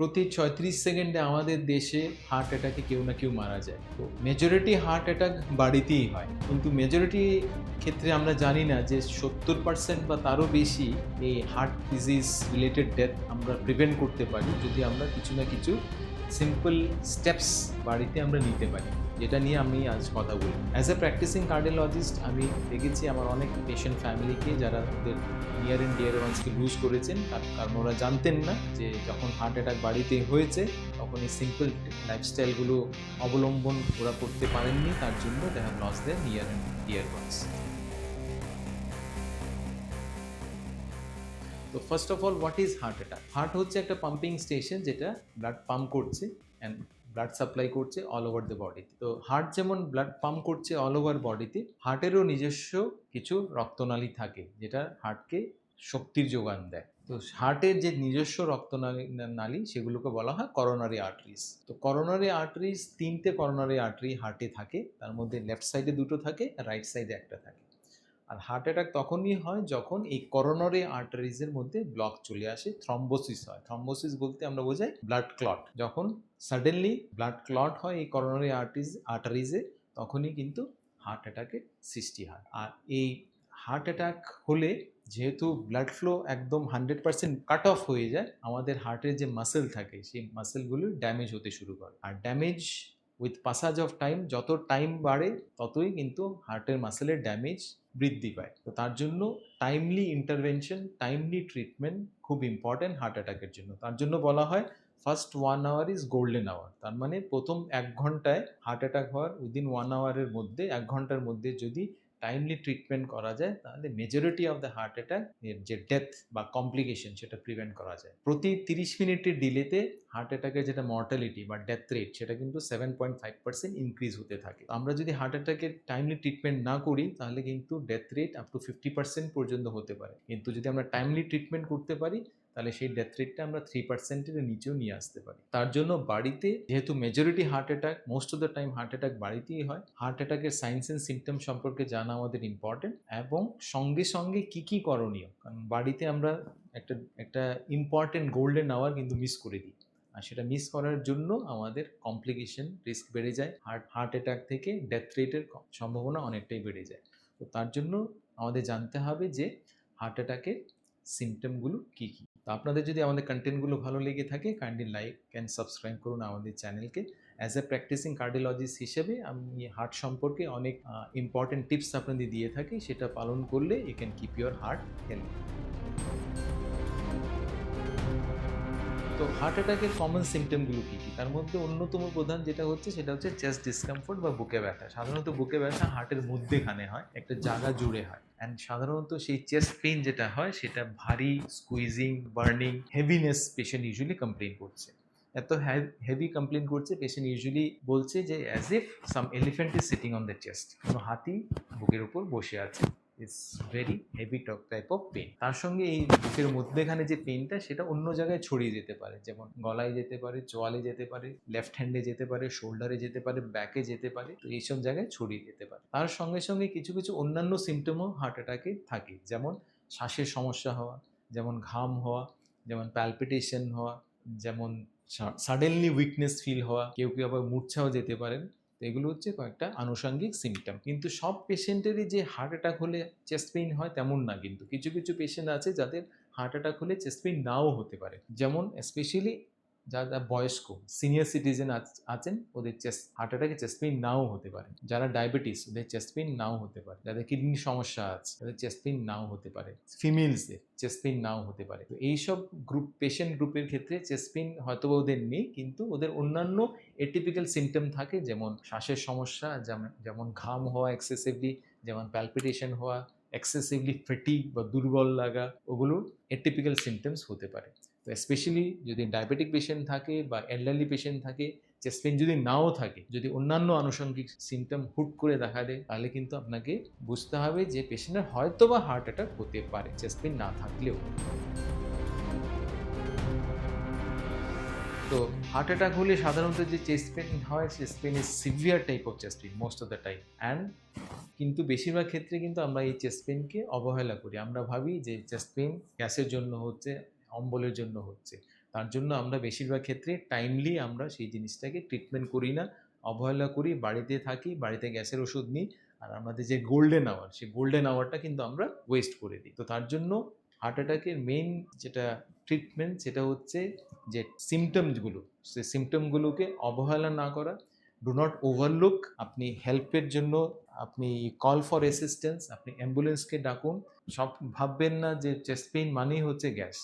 প্রতি ছয়ত্রিশ সেকেন্ডে আমাদের দেশে হার্ট অ্যাটাকে কেউ না কেউ মারা যায়। তো মেজরিটি হার্ট অ্যাটাক বাড়িতেই হয়। কিন্তু মেজরিটি ক্ষেত্রে আমরা জানি না যে সত্তর পার্সেন্ট বা তারও বেশি এই হার্ট ডিজিজ রিলেটেড ডেথ আমরা প্রিভেন্ট করতে পারি। যদি আমরা কিছু না কিছু সিম্পল স্টেপস বাড়িতে আমরা নিতে পারি। যেটা নিয়ে আমি আজ কথা বলি। অ্যাজ এ প্র্যাকটিসিং কার্ডিওলজিস্ট আমি দেখেছি আমার অনেক পেশেন্ট ফ্যামিলিকে যারা ওদের নিয়ার অ্যান্ড ডিয়ার ওয়ান্সকে লুজ করেছেন। কার- কারণ ওরা জানতেন না যে যখন হার্ট অ্যাটাক বাড়িতে হয়েছে, তখন এই সিম্পল লাইফস্টাইলগুলো অবলম্বন ওরা করতে পারেননি। তার জন্য they have loss their near and dear ones তো first of all what is heart attack heart হচ্ছে একটা পাম্পিং স্টেশন যেটা ব্লাড পাম্প করছে। অ্যান্ড ব্লাড সাপ্লাই করছে অল ওভার দ্য বডিতে তো। হার্ট যেমন ব্লাড পাম্প করছে অল ওভার বডিতে হার্টেরও নিজস্ব কিছু রক্তনালী থাকে, যেটা হার্টকে শক্তির যোগান দেয়। তো হার্টের যে নিজস্ব রক্তনালী, নালী, সেগুলোকে বলা হয় করোনারি আর্টারিস তো করোনারি আর্টারিস তিনটে করোনারি আর্টারি হার্টে থাকে, তার মধ্যে লেফট সাইডে দুটো থাকে রাইট সাইডে একটা থাকে। আর হার্ট অ্যাটাক তখনই হয় যখন এই করোনারি আর্টারিজের মধ্যে ব্লক চলে আসে থ্রম্বোসিস হয়। থ্রম্বোসিস বলতে আমরা বোঝাই ব্লাড ক্লট যখন সাডেনলি ব্লাড ক্লট হয় এই করোনারি আর্টিস আর্টারিজে তখনই কিন্তু হার্ট অ্যাটাকের সৃষ্টি হয়। আর এই হার্ট অ্যাটাক হলে যেহেতু ব্লাড ফ্লো একদম হান্ড্রেড পার্সেন্ট কাট অফ হয়ে যায়, আমাদের হার্টের যে মাসেল থাকে, সেই মাসেলগুলো ড্যামেজ হতে শুরু করে। আর damage with passage of time যত টাইম বাড়ে, ততই কিন্তু হার্টের মাসেলের ড্যামেজ বৃদ্ধি পায়। তো তার জন্য টাইমলি ইন্টারভেনশন টাইমলি ট্রিটমেন্ট খুব ইম্পর্ট্যান্ট হার্ট অ্যাটাকের জন্য। তার জন্য বলা হয় first one hour is golden hour তার মানে প্রথম এক ঘন্টায় হার্ট অ্যাটাক হওয়ার উইদিন ওয়ান আওয়ারের মধ্যে, এক ঘণ্টার মধ্যে যদি টাইমলি ট্রিটমেন্ট করা যায়, তাহলে majority of the heart attack এর যে ডেথ বা কমপ্লিকেশন সেটা প্রিভেন্ট করা যায়। প্রতি তিরিশ মিনিটের ডিলেতে হার্ট অ্যাটাকের যেটা মর্টালিটি বা ডেথ রেট সেটা কিন্তু seven point five percent increase হতে থাকে। আমরা যদি হার্ট অ্যাটাকের টাইমলি ট্রিটমেন্ট না করি, তাহলে কিন্তু death rate up to fifty percent পর্যন্ত হতে পারে। কিন্তু যদি আমরা টাইমলি ট্রিটমেন্ট করতে পারি তাহলে সেই ডেথ রেটটা আমরা থ্রি পার্সেন্টের নিচেও নিয়ে আসতে পারি। তার জন্য বাড়িতে যেহেতু majority heart attack most of the time heart attack বাড়িতেই হয়। হার্ট অ্যাটাকের সাইন্স অ্যান্ড সিমটম সম্পর্কে জানা আমাদের ইম্পর্টেন্ট এবং সঙ্গে সঙ্গে কি কি করণীয়? কারণ বাড়িতে আমরা একটা একটা ইম্পর্টেন্ট গোল্ডেন আওয়ার কিন্তু মিস করে দিই। আর সেটা মিস করার জন্য আমাদের কমপ্লিকেশন রিস্ক বেড়ে যায়। হার্ট হার্ট অ্যাটাক থেকে ডেথ রেটের সম্ভাবনা অনেকটাই বেড়ে যায়। তো তার জন্য আমাদের জানতে হবে যে হার্ট অ্যাটাকের সিমটমগুলো কী কী। আপনাদের যদি আমাদের কন্টেন্টগুলো ভালো লেগে থাকে কাইন্ডলি লাইক অ্যান্ড সাবস্ক্রাইব করুন আমাদের চ্যানেলকে অ্যাজ এ প্র্যাকটিসিং কার্ডিওলজিস্ট হিসেবে আমি হার্ট সম্পর্কে অনেক ইম্পর্টেন্ট টিপস আপনাদের দিয়ে থাকি, সেটা পালন করলে you can keep your heart health তো হার্ট অ্যাটাকের কমন সিমটমগুলো কী কী? তার মধ্যে অন্যতম প্রধান যেটা হচ্ছে সেটা হচ্ছে চেস্ট ডিসকমফোর্ট বা বুকে ব্যথা। সাধারণত বুকে ব্যথা হার্টের মধ্যেখানে হয়, একটা জায়গা জুড়ে হয়। অ্যান্ড সাধারণত সেই চেস্ট পেন যেটা হয়, সেটা ভারী squeezing burning heaviness patient usually complain করছে। এত হেভি কমপ্লেন করছে পেশেন্ট ইউজুয়ালি বলছে যে as if some elephant is sitting on the chest কোনো হাতি বুকের উপর বসে আছে। It's very heavy talk type of pain তার সঙ্গে এই বুকের মধ্যেখানে যে পেনটা সেটা অন্য জায়গায় ছড়িয়ে যেতে পারে। যেমন গলায় যেতে পারে, চোয়ালে যেতে পারে লেফট হ্যান্ডে যেতে পারে শোল্ডারে যেতে পারে ব্যাকে যেতে পারে, তো এইসব জায়গায় ছড়িয়ে যেতে পারে। তার সঙ্গে সঙ্গে কিছু কিছু অন্যান্য সিমটমও হার্ট অ্যাটাকে থাকে। যেমন শ্বাসের সমস্যা হওয়া, যেমন ঘাম হওয়া, যেমন প্যালপিটেশন হওয়া, যেমন সাডেনলি উইকনেস ফিল হওয়া, কেউ কেউ আবার মূর্ছাও যেতে পারেন। তো এগুলো হচ্ছে কয়েকটা আনুষঙ্গিক সিমটম কিন্তু সব পেশেন্টেরই যে হার্ট অ্যাটাক হলে চেস্ট পেইন হয় তেমন না কিন্তু। কিছু কিছু পেশেন্ট আছে যাদের হার্ট অ্যাটাক হলে চেস্ট পেইন নাও হতে পারে। যেমন স্পেশালি যারা বয়স্ক সিনিয়র সিটিজেন আছেন, ওদের চেস্ট হার্ট অ্যাটাকে চেস্ট পেইন নাও হতে পারে। যারা ডায়াবেটিস ওদের চেস্ট পেইন নাও হতে পারে। যাদের কিডনি সমস্যা আছে তাদের চেস্ট পেইন নাও হতে পারে। ফিমেলসদের চেস্ট পেইন নাও হতে পারে। তো এইসব গ্রুপ পেশেন্ট গ্রুপের ক্ষেত্রে চেস্ট পেইন হয়তো ওদের নেই, কিন্তু ওদের অন্যান্য এটিপিক্যাল সিমটম থাকে, যেমন শ্বাসের সমস্যা, যেমন ঘাম হওয়া এক্সেসিভলি যেমন প্যালপিটেশন হওয়া এক্সেসিভলি ফেটিক বা দুর্বল লাগা, ওগুলো এটিপিক্যাল সিমটমস হতে পারে। স্পেশালি যদি ডায়াবেটিক পেশেন্ট থাকে বা এল্ডারলি পেশেন্ট থাকে চেস্ট পেন যদি নাও থাকে, যদি অন্যান্য আনুষঙ্গিক সিমটম হুট করে দেখা দেয়, তাহলে কিন্তু আপনাকে বুঝতে হবে যে পেশেন্টের হয়তো বা হার্ট অ্যাটাক হতে পারে চেস্ট পেন না থাকলেও। তো হার্ট অ্যাটাক হলে সাধারণত যে চেস্ট পেন হয় chest pain is severe type of chest pain most of the time and কিন্তু বেশিরভাগ ক্ষেত্রে কিন্তু আমরা এই চেস্ট পেনকে অবহেলা করি। আমরা ভাবি যে চেস্ট পেন গ্যাসের জন্য হচ্ছে অম্বলের জন্য হচ্ছে। তার জন্য আমরা বেশিরভাগ ক্ষেত্রে টাইমলি আমরা সেই জিনিসটাকে ট্রিটমেন্ট করি না। অবহেলা করি, বাড়িতে থাকি, বাড়িতে গ্যাসের ওষুধ নিই, আর আমাদের যে গোল্ডেন আওয়ার সেই গোল্ডেন আওয়ারটা কিন্তু আমরা ওয়েস্ট করে দিই। তো তার জন্য হার্ট অ্যাটাকের মেইন যেটা ট্রিটমেন্ট সেটা হচ্ছে যে সিমটমসগুলো সে সিমটমগুলোকে অবহেলা না করা। ডু নট ওভারলুক আপনি হেল্পের জন্য আপনি কল ফর অ্যাসিস্ট্যান্স আপনি অ্যাম্বুলেন্সকে ডাকুন। সব ভাববেন না যে চেস্ট পেইন মানেই হচ্ছে গ্যাস।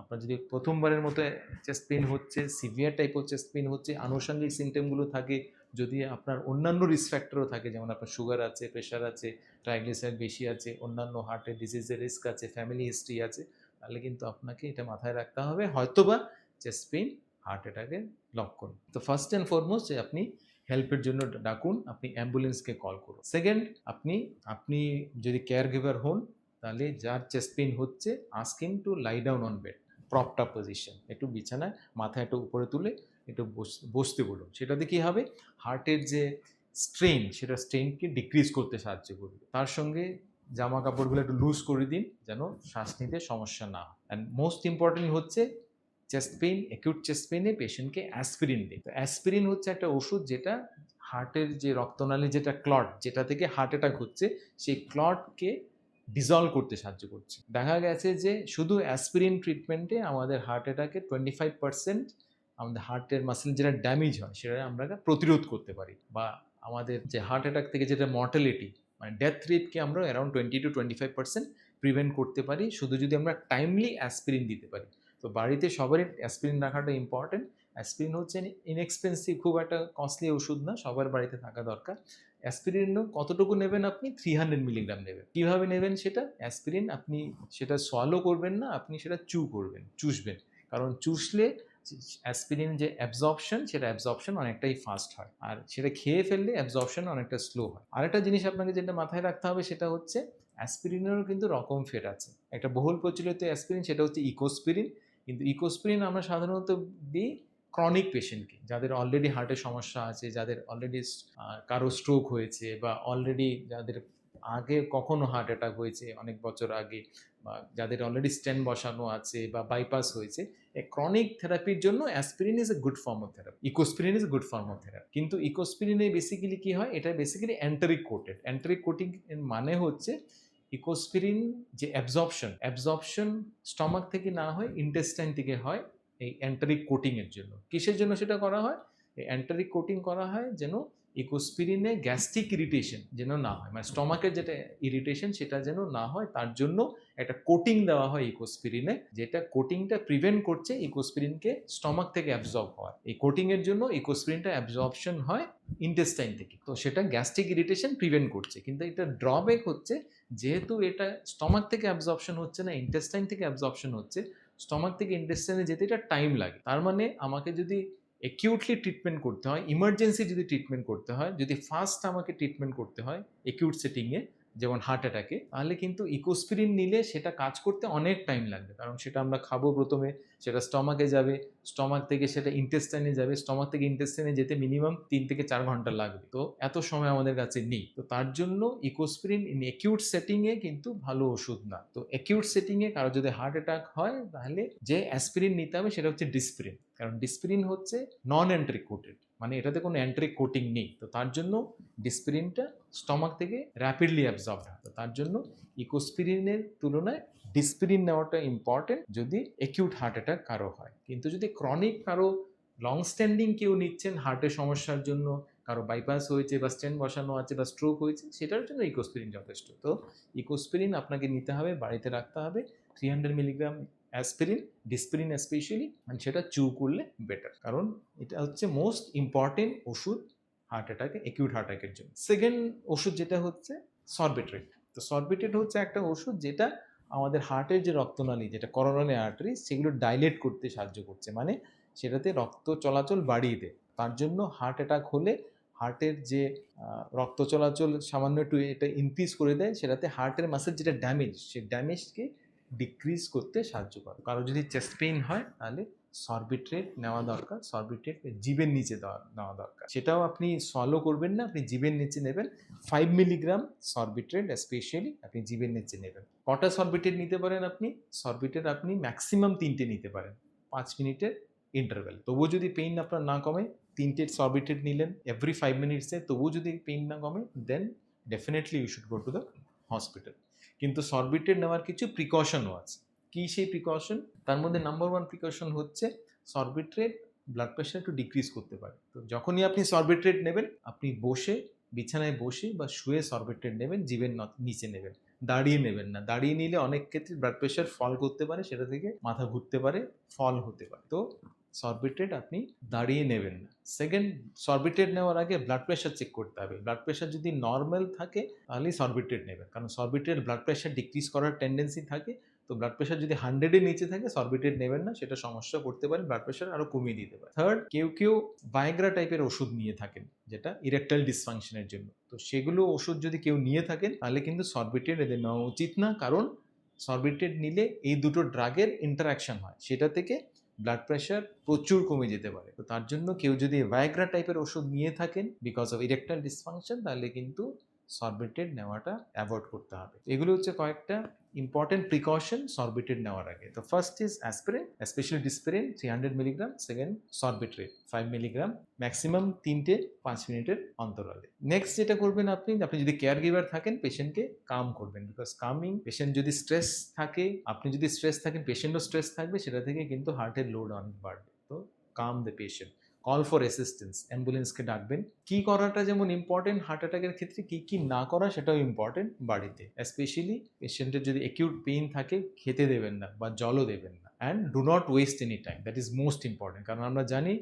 আপনার যদি প্রথমবারের মতো চেস্ট পেইন হচ্ছে সিভিয়ার টাইপের চেস্ট পেইন হচ্ছে, আনুষঙ্গিক সিমটমগুলো থাকে, যদি আপনার অন্যান্য রিস্ক ফ্যাক্টরও থাকে, যেমন আপনার সুগার আছে প্রেশার আছে ট্রাইগ্লিসাইড বেশি আছে, অন্যান্য হার্টের ডিজিজের রিস্ক আছে ফ্যামিলি হিস্ট্রি আছে, তাহলে কিন্তু আপনাকে এটা মাথায় রাখতে হবে। হয়তোবা চেস্ট পেইন হার্ট অ্যাটাকের লক্ষণ তো ফার্স্ট অ্যান্ড ফরমোস্ট আপনি হেল্পের জন্য ডাকুন, আপনি অ্যাম্বুলেন্সকে কল করুন। সেকেন্ড আপনি আপনি যদি কেয়ার গিভার হন, তাহলে যার চেস্ট পেইন হচ্ছে asking to lie down on bed প্রপটা position একটু বিছানায় মাথা একটু উপরে তুলে একটু বস- বসতে বলুন। সেটাতে কী হবে? হার্টের যে স্ট্রেন সেটা স্ট্রেনকে ডিক্রিজ করতে সাহায্য করবে। তার সঙ্গে জামা কাপড়গুলো একটু লুজ করে দিন, যেন শ্বাস নিতে সমস্যা না হয়। অ্যান্ড মোস্ট ইম্পর্টেন্ট হচ্ছে চেস্ট পেইন অ্যাকিউট চেস্ট পেইনে পেশেন্টকে অ্যাসপিরিন দিন। তো অ্যাসপিরিন হচ্ছে একটা ওষুধ যেটা হার্টের যে রক্তনালী যেটা ক্লট যেটা থেকে হার্ট অ্যাটাক হচ্ছে, সেই ক্লটকে ডিজলভ করতে সাহায্য করছে। দেখা গেছে যে শুধু অ্যাসপিরিন ট্রিটমেন্টে আমাদের হার্ট অ্যাটাকে টোয়েন্টি ফাইভ পার্সেন্ট আমাদের হার্টের মাসেল যেটা ড্যামেজ হয়, সেটা আমরা প্রতিরোধ করতে পারি বা আমাদের যে হার্ট অ্যাটাক থেকে যেটা মর্টালিটি মানে ডেথ রেটকে আমরা around twenty two twenty five percent prevent করতে পারি। শুধু যদি আমরা টাইমলি অ্যাসপিরিন দিতে পারি। তো বাড়িতে সবারই অ্যাসপিরিন রাখাটা ইম্পর্টেন্ট অ্যাসপিরিন হচ্ছে ইনএক্সপেন্সিভ খুব একটা কস্টলি ওষুধ না, সবার বাড়িতে থাকা দরকার। অ্যাসপিরিনও কতটুকু নেবেন আপনি? থ্রি হান্ড্রেড মিলিগ্রাম নেবেন। কীভাবে নেবেন সেটা? অ্যাসপিরিন আপনি সেটা সলো করবেন না, আপনি সেটা চু করবেন, চুষবেন। কারণ চুষলে অ্যাসপিরিন যে অ্যাবজর্পশন সেটা অ্যাবজর্পশন অনেকটাই ফাস্ট হয়। আর সেটা খেয়ে ফেললে অ্যাবজর্পশন অনেকটা স্লো হয়। আরেকটা জিনিস আপনাকে যেটা মাথায় রাখতে হবে সেটা হচ্ছে অ্যাসপিরিনেরও কিন্তু রকম ফেট আছে। একটা বহুল প্রচলিত অ্যাসপিরিন সেটা হচ্ছে ইকোস্পিরিন কিন্তু ইকোস্পিরিন আমরা সাধারণত দিই ক্রনিক পেশেন্টকে যাদের অলরেডি হার্টের সমস্যা আছে, যাদের অলরেডি কারও স্ট্রোক হয়েছে বা অলরেডি যাদের আগে কখনো হার্ট অ্যাটাক হয়েছে অনেক বছর আগে বা যাদের অলরেডি স্ট্যান্ড বসানো আছে বা বাইপাস হয়েছে ক্রনিক থেরাপির জন্য aspirin is a good form of therapy Ecosprin is a good form of therapy কিন্তু ইকোস্পিরিনে বেসিক্যালি কি হয়? এটা basically enteric coated enteric coating এর মানে হচ্ছে ইকোস্পিরিন যে অ্যাবজর্পশন অ্যাবজর্পশন স্টমাক থেকে না হয় ইন্টেস্টাইন থেকে হয় এই অ্যান্টারিক কোটিংয়ের জন্য। কিসের জন্য সেটা করা হয়? এই অ্যান্টারিক কোটিং করা হয় যেন ইকোস্পিরিনে গ্যাস্ট্রিক ইরিটেশন যেন না হয়। মানে স্টমাকের যেটা ইরিটেশন সেটা যেন না হয়, তার জন্য একটা কোটিং দেওয়া হয় ইকোস্পিরিনে যেটা কোটিংটা প্রিভেন্ট করছে ইকোস্পিরিনকে স্টমাক থেকে অ্যাবজর্ব হওয়ার। এই কোটিংয়ের জন্য ইকোস্পিরিনটা অ্যাবজর্পশন হয় ইন্টেস্টাইন থেকে। তো সেটা গ্যাস্ট্রিক ইরিটেশন প্রিভেন্ট করছে। কিন্তু এটা ড্রব্যাক হচ্ছে, যেহেতু এটা স্টমাক থেকে অ্যাবজর্পশন হচ্ছে না ইন্টেস্টাইন থেকে অ্যাবজর্পশন হচ্ছে স্টমাক থেকে ইন্টেস্টাইনে যেতে এটা টাইম লাগে। তার মানে আমাকে যদি একিউটলি ট্রিটমেন্ট করতে হয় ইমার্জেন্সি যদি ট্রিটমেন্ট করতে হয়, যদি ফার্স্ট আমাকে ট্রিটমেন্ট করতে হয় একিউট সেটিংয়ে যেমন হার্ট অ্যাটাকে তাহলে কিন্তু ইকোস্পিরিন নিলে সেটা কাজ করতে অনেক টাইম লাগবে। কারণ সেটা আমরা খাব প্রথমে, সেটা স্টমাকে যাবে স্টমাক থেকে সেটা ইন্টেস্টাইনে যাবে স্টমাক থেকে ইন্টেস্টাইনে যেতে মিনিমাম তিন থেকে চার ঘণ্টা লাগবে। তো এত সময় আমাদের কাছে নেই। তো তার জন্য ইকোস্পিরিন ইন একিউট সেটিংয়ে কিন্তু ভালো ওষুধ না। তো একিউট সেটিংয়ে কারও যদি হার্ট অ্যাটাক হয়, তাহলে যে অ্যাসপিরিন নিতে হবে সেটা হচ্ছে ডিসপিরিন কারণ ডিসপিরিন হচ্ছে নন অ্যান্ট্রিক কোটেড মানে এটাতে কোনো অ্যান্ট্রিক কোটিং নেই। তো তার জন্য ডিসপিরিনটা স্টমাক থেকে র্যাপিডলি অ্যাবজর্ব হয়। তার জন্য ইকোস্পিরিনের তুলনায় ডিসপিরিন নেওয়াটা ইম্পর্টেন্ট যদি একিউট হার্ট অ্যাটাক কারও হয়। কিন্তু যদি ক্রনিক কারও লং স্ট্যান্ডিং কেউ নিচ্ছেন হার্টের সমস্যার জন্য, কারও বাইপাস হয়েছে বা স্ট্যান্ড বসানো আছে বা স্ট্রোক হয়েছে, সেটার জন্য ইকোস্পিরিন যথেষ্ট। তো ইকোস্পিরিন আপনাকে নিতে হবে, বাড়িতে রাখতে হবে three hundred milligram aspirin Disprin specially সেটা চু করলে বেটার কারণ এটা হচ্ছে মোস্ট ইম্পর্টেন্ট ওষুধ হার্ট অ্যাটাকে একিউট হার্ট অ্যাটাকের জন্য। সেকেন্ড ওষুধ যেটা হচ্ছে সরবেট্রেট তো সরবেট্রেট হচ্ছে একটা ওষুধ যেটা আমাদের হার্টের যে রক্তনালী, যেটা করোনারি আর্টারি সেগুলো ডাইলেট করতে সাহায্য করছে। মানে সেটাতে রক্ত চলাচল বাড়িয়ে দেয়। তার জন্য হার্ট অ্যাটাক হলে হার্টের যে রক্ত চলাচল সামান্য একটু এটা ইনক্রিজ করে দেয়, সেটাতে হার্টের মাসের যেটা ড্যামেজ সেই ড্যামেজকে ডিক্রিজ করতে সাহায্য করে। কারও যদি চেস্ট পেইন হয়, তাহলে সরবিট্রেট নেওয়া দরকার সরবিট্রেট জীবের নিচে নেওয়া দরকার। সেটাও আপনি সলো করবেন না, আপনি জীবের নিচে নেবেন। ফাইভ মিলিগ্রাম সরবিট্রেট স্পেশালি আপনি জীবের নিচে নেবেন। কটা সরবিট্রেট নিতে পারেন আপনি? সরবিট্রেট আপনি ম্যাক্সিমাম তিনটে নিতে পারেন, পাঁচ মিনিটের ইন্টারভেল তবুও যদি পেইন আপনার না কমে, তিনটে সরবিটেড নিলেন এভরি ফাইভ মিনিটসে তবুও যদি পেইন না কমে then definitely you should go to the hospital কিন্তু সরবিটেড নেওয়ার কিছু প্রিকশনও আছে। কী সেই প্রিকশন তার মধ্যে নাম্বার ওয়ান প্রিকশন হচ্ছে সরবিট্রেট ব্লাড প্রেশার একটু ডিক্রিজ করতে পারে। তো যখনই আপনি সরবিট্রেট নেবেন, আপনি বসে, বিছানায় বসে বা শুয়ে সরবিট্রেট নেবেন জীবের নিচে নেবেন। দাঁড়িয়ে নেবেন না। দাঁড়িয়ে নিলে অনেক ক্ষেত্রে ব্লাড প্রেশার ফল করতে পারে, সেটা থেকে মাথা ঘুরতে পারে ফল হতে পারে। তো সরবিট্রেট আপনি দাঁড়িয়ে নেবেন না। সেকেন্ড সরবিট্রেট নেওয়ার আগে ব্লাড প্রেশার চেক করতে হবে। ব্লাড প্রেশার যদি নর্মাল থাকে, তাহলেই সরবিট্রেট নেবেন। কারণ সরবিট্রেট ব্লাড প্রেশার ডিক্রিজ করার টেন্ডেন্সি থাকে। তো ব্লাড প্রেশার যদি হান্ড্রেডের নিচে থাকে সরবিট্রেট নেবেন না, সেটা সমস্যা করতে পারে ব্লাড প্রেশার আরও কমিয়ে দিতে পারে। থার্ড কেউ কেউ ভাইগ্রা টাইপের ওষুধ নিয়ে থাকেন, যেটা ইরেকটাইল ডিসফাংশনের জন্য। তো সেগুলো ওষুধ যদি কেউ নিয়ে থাকেন, তাহলে কিন্তু সরবিট্রেট এদের নেওয়া উচিত না, কারণ সরবিট্রেট নিলে এই দুটো ড্রাগের ইন্টারাকশন হয়, সেটা থেকে ব্লাড প্রেশার প্রচুর কমে যেতে পারে। তো তার জন্য কেউ যদি ভাইগ্রা টাইপের ওষুধ নিয়ে থাকেন বিকজ অফ ইরেকটাইল ডিসফাংশন তাহলে কিন্তু সরবিটেড নেওয়াটা অ্যাভয়েড করতে হবে। এগুলো হচ্ছে কয়েকটা ইম্পর্টেন্ট প্রিকশন সরবিটেড নেওয়ার আগে। তো first is aspirin specially Disprin three hundred milligram second Sorbitrate five milligram maximum তিনটে পাঁচ মিনিটের অন্তরালে নেক্সট যেটা করবেন আপনি আপনি যদি কেয়ার গিভার থাকেন পেশেন্টকে কাম করবেন। বিকজ কামিং পেশেন্ট যদি স্ট্রেস থাকে, আপনি যদি স্ট্রেস থাকেন পেশেন্টও স্ট্রেস থাকবে, সেটা থেকে কিন্তু হার্টের লোড অনেক বাড়বে। তো calm the patient call for assistance অ্যাম্বুলেন্সকে ডাকবেন। কি করাটা যেমন ইম্পর্টেন্ট হার্ট অ্যাটাকের ক্ষেত্রে কি কি না করা সেটাও ইম্পর্টেন্ট বাড়িতে। স্পেশালি পেশেন্টের যদি অ্যাকিউট পেইন থাকে, খেতে দেবেন না বা জলও দেবেন না। And do not waste any time that is most important কারণ আমরা জানি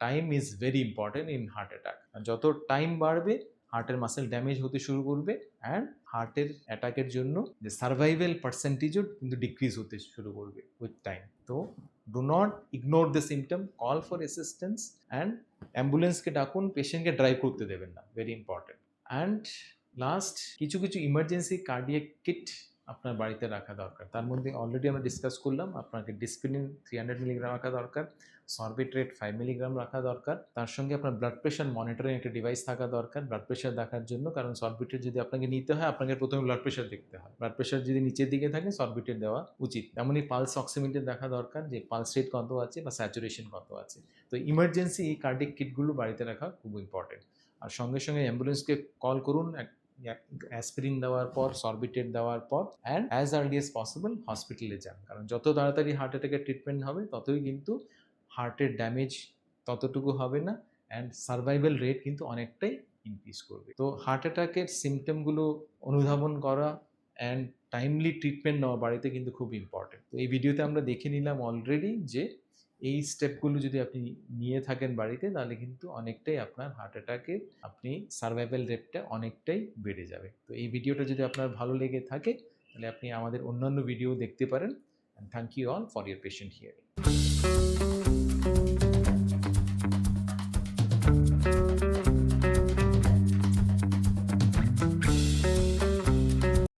time is very important in heart attack যত টাইম বাড়বে হার্টের মাসেল ড্যামেজ হতে শুরু করবে অ্যান্ড হার্টের অ্যাটাকের জন্য যে সার্ভাইভেল পার্সেন্টেজও কিন্তু ডিক্রিজ হতে শুরু করবে উইথ টাইম তো do not ignore the symptom call for assistance and অ্যাম্বুলেন্সকে ডাকুন পেশেন্টকে ড্রাইভ করতে দেবেন না ভেরি ইম্পর্টেন্ট অ্যান্ড লাস্ট কিছু কিছু ইমার্জেন্সি কার্ডিয়াক কিট আপনার বাড়িতে রাখা দরকার। তার মধ্যে অলরেডি আমরা ডিসকাস করলাম, আপনাকে ডিসপ্লিন থ্রি হান্ড্রেড মিলিগ্রাম রাখা দরকার সরবিট্রেট ফাইভ মিলিগ্রাম রাখা দরকার, তার সঙ্গে আপনার ব্লাড প্রেশার মনিটরিং একটা ডিভাইস থাকা দরকার ব্লাড প্রেশার দেখার জন্য, কারণ সরবিট্রেট যদি আপনাকে নিতে হয়, আপনাকে প্রথমে ব্লাড প্রেশার দেখতে হয়। ব্লাড প্রেশার যদি নিচের দিকে থাকে সরবিট্রেট দেওয়া উচিত। তেমনই পালস অক্সিমিটার দেখা দরকার, যে পালস রেট কত আছে বা স্যাচুরেশন কত আছে। তো ইমার্জেন্সি এই কার্ডিক কিটগুলো বাড়িতে রাখা খুব ইম্পর্টেন্ট আর সঙ্গে সঙ্গে অ্যাম্বুলেন্সকে কল করুন অ্যাসপিরিন দেওয়ার পর সরবিটেট দেওয়ার পর and as early as possible হসপিটালে যান। কারণ যত তাড়াতাড়ি হার্ট অ্যাটাকের ট্রিটমেন্ট হবে, ততই কিন্তু হার্টের ড্যামেজ ততটুকু হবে না অ্যান্ড সার্ভাইভাল রেট কিন্তু অনেকটাই ইনক্রিজ করবে। তো হার্ট অ্যাটাকের সিমটমগুলো অনুধাবন করা অ্যান্ড টাইমলি ট্রিটমেন্ট নেওয়া বাড়িতে কিন্তু খুব ইম্পর্টেন্ট তো এই ভিডিওতে আমরা দেখে নিলাম অলরেডি যে এই স্টেপগুলো যদি আপনি নিয়ে থাকেন বাড়িতে, তাহলে কিন্তু অনেকটাই আপনার হার্ট অ্যাটাকের আপনি সার্ভাইভাল রেটটা অনেকটাই বেড়ে যাবে। তো এই ভিডিওটা যদি আপনার ভালো লেগে থাকে, তাহলে আপনি আমাদের অন্যান্য ভিডিও দেখতে পারেন। And thank you all for your patient hearing